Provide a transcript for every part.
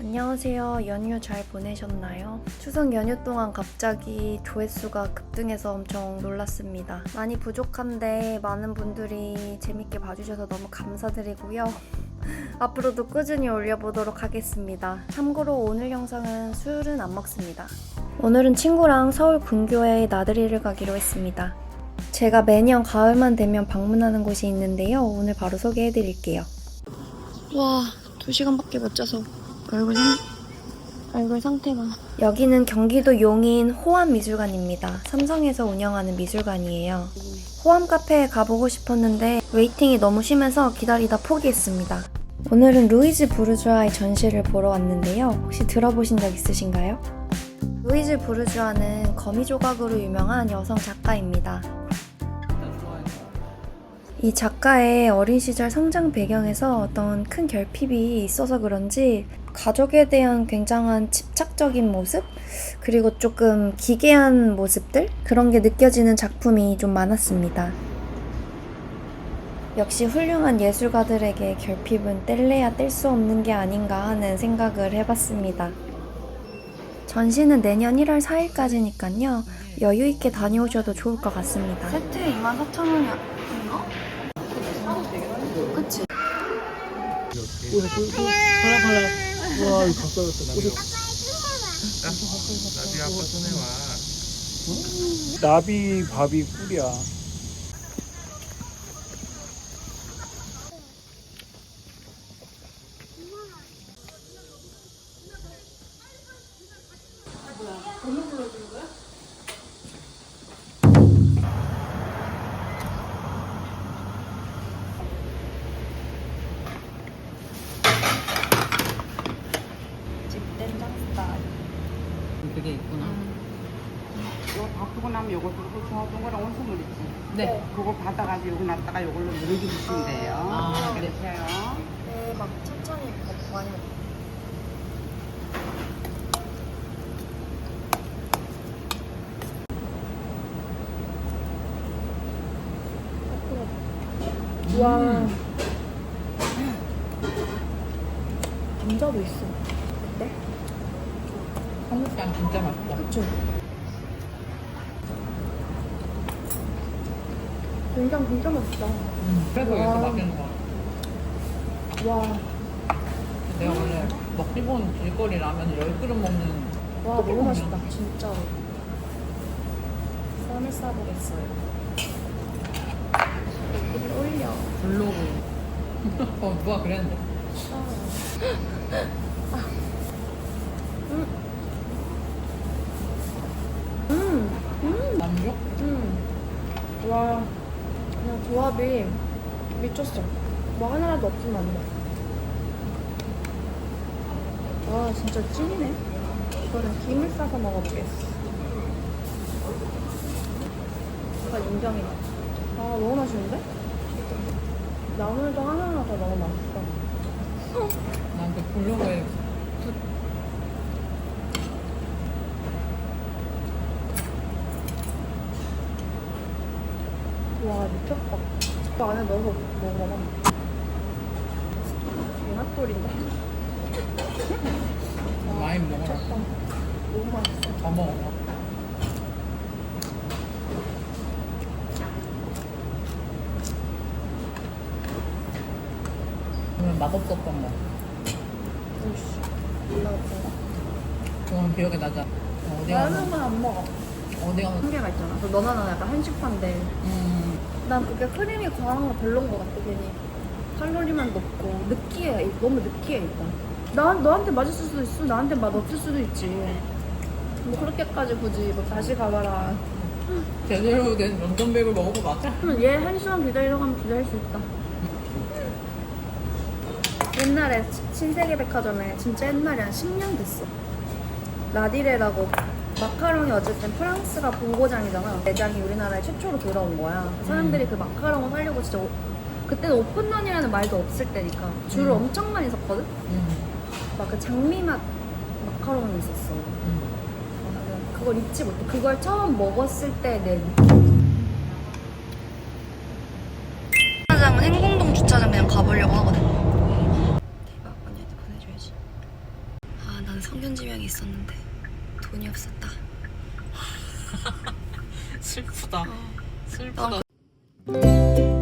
안녕하세요. 연휴 잘 보내셨나요? 추석 연휴 동안 갑자기 조회수가 급등해서 엄청 놀랐습니다. 많이 부족한데 많은 분들이 재밌게 봐주셔서 너무 감사드리고요. 앞으로도 꾸준히 올려보도록 하겠습니다. 참고로 오늘 영상은 술은 안 먹습니다. 오늘은 친구랑 서울 근교에 나들이를 가기로 했습니다. 제가 매년 가을만 되면 방문하는 곳이 있는데요. 오늘 바로 소개해 드릴게요. 와, 2시간밖에 못 자서 얼굴 상, 얼굴 상태가. 여기는 경기도 용인 호암미술관입니다. 삼성에서 운영하는 미술관이에요. 호암 카페에 가보고 싶었는데 웨이팅이 너무 심해서 기다리다 포기했습니다. 오늘은 루이즈 부르주아의 전시를 보러 왔는데요. 혹시 들어보신 적 있으신가요? 루이즈 부르주아는 거미 조각으로 유명한 여성 작가입니다. 이 작가의 어린 시절 성장 배경에서 어떤 큰 결핍이 있어서 그런지 가족에 대한 굉장한 집착적인 모습 그리고 조금 기괴한 모습들 그런 게 느껴지는 작품이 좀 많았습니다. 역시 훌륭한 예술가들에게 결핍은 뗄래야 뗄 수 없는 게 아닌가 하는 생각을 해봤습니다. 전시는 내년 1월 4일까지니까요. 여유 있게 다녀오셔도 좋을 것 같습니다. 세트에 24,000원이야. 인가? 그치? 하나 하나 와 이거 가까웠다 나비 아빠 손에 와. 나비 밥이 꿀이야. 집된장 그게 있구나. 이거 바쁘고 나면 요거 들고 저 동그란 원소물 있지? 네. 그거 받아가지고 여기 놨다가 요걸로 누르기 주시면 돼요. 아, 네. 그래요. 네, 막 천천히 먹고 많이 먹고. 와. 감자도 있어. 어때? 청국장 진짜 맛있다. 그쵸? 된장 진짜 맛있다. 음, 그래서 와. 여기서 맛있는 거 같아. 와, 내가 원래 먹기 좋은 길거리 라면을 열 그릇 먹는 와 너무 맛있다. 진짜로. 쌈을 싸보겠어요. 여기를 올려. 블로그. 어, 누가 그랬는데. 음, 음, 남juk? 음. 와, 그냥 조합이 미쳤어. 뭐 하나라도 없으면 안 돼. 와, 진짜 찐이네. 이거는 김을 싸서 먹어보겠어. 약간 인정이다. 아, 너무 맛있는데? 나물도 하나하나 다 너무 맛있어. 난그 블로그에 와, 미쳤다. 그 안에 넣어서 먹어봐. 개맛돌인데? 많이 먹어라. 미쳤다. 너무 맛있어. 더 먹어라. 그러면 맛없었던 거. 오씨. 그건 기억에 나지 않아. 어, 어디 가서, 라면은 안 먹어. 어디 가서, 한계가 있잖아. 그래서 너나 나나 약간 한식파인데 음, 난 그게 크림이 과한 거 별론 거 같아 괜히. 칼로리만 높고 느끼해. 너무 느끼해 일단. 나, 너한테 맛있을 수도 있어. 나한테 맛 없을 수도 있지. 뭐 그렇게까지 굳이 뭐 다시 가봐라. 제대로 된 런던백을 맞아? 그러면 얘한 시간 기다리러 가면 기다릴 수 있다. 옛날에 신세계 백화점에 진짜 옛날에 한 10년 됐어. 라디레라고 마카롱이 어쨌든 프랑스가 본고장이잖아. 매장이 우리나라에 최초로 들어온 거야. 사람들이 그 마카롱을 사려고 진짜 오- 그때는 오픈런이라는 말도 없을 때니까 줄을 음. 엄청 많이 섰거든. 음, 막 그 장미맛 마카롱이 있었어. 음. 나는 그걸 잊지 못해. 그걸 처음 먹었을 때내 주차장은 행궁동 주차장 그냥 가보려고 하거든. 대박 언니한테 보내줘야지. 난 성견지명이 있었는데 돈이 없었다. 슬프다. 슬프다.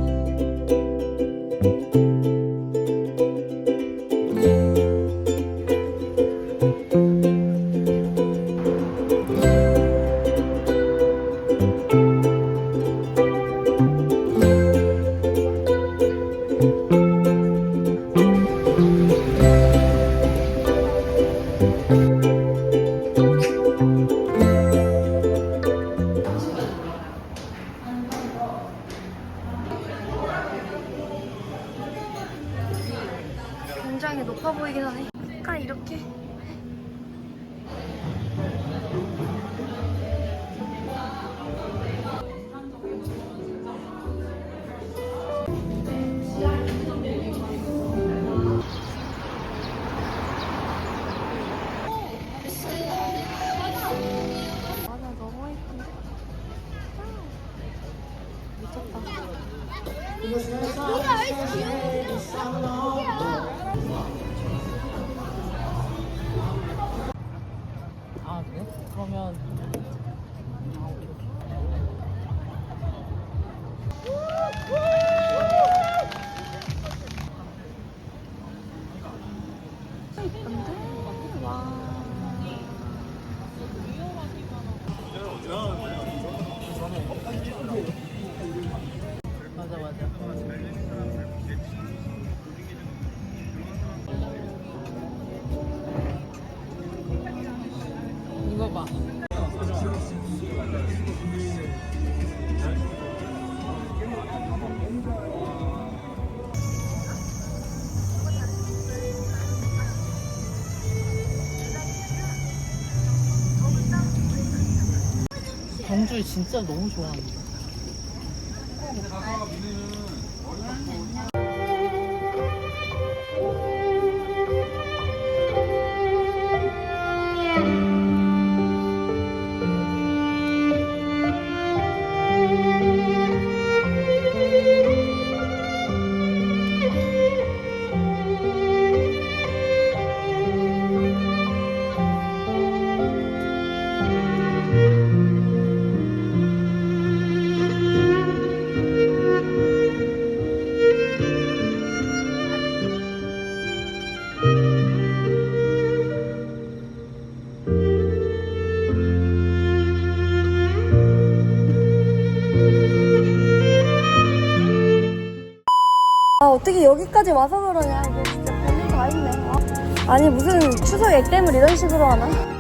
그 경주 진짜 너무 좋아한다. 어떻게 여기까지 와서 그러냐 이거 진짜 별일 다 있네 아. 아니 무슨 추석 액땜을 이런 식으로 하나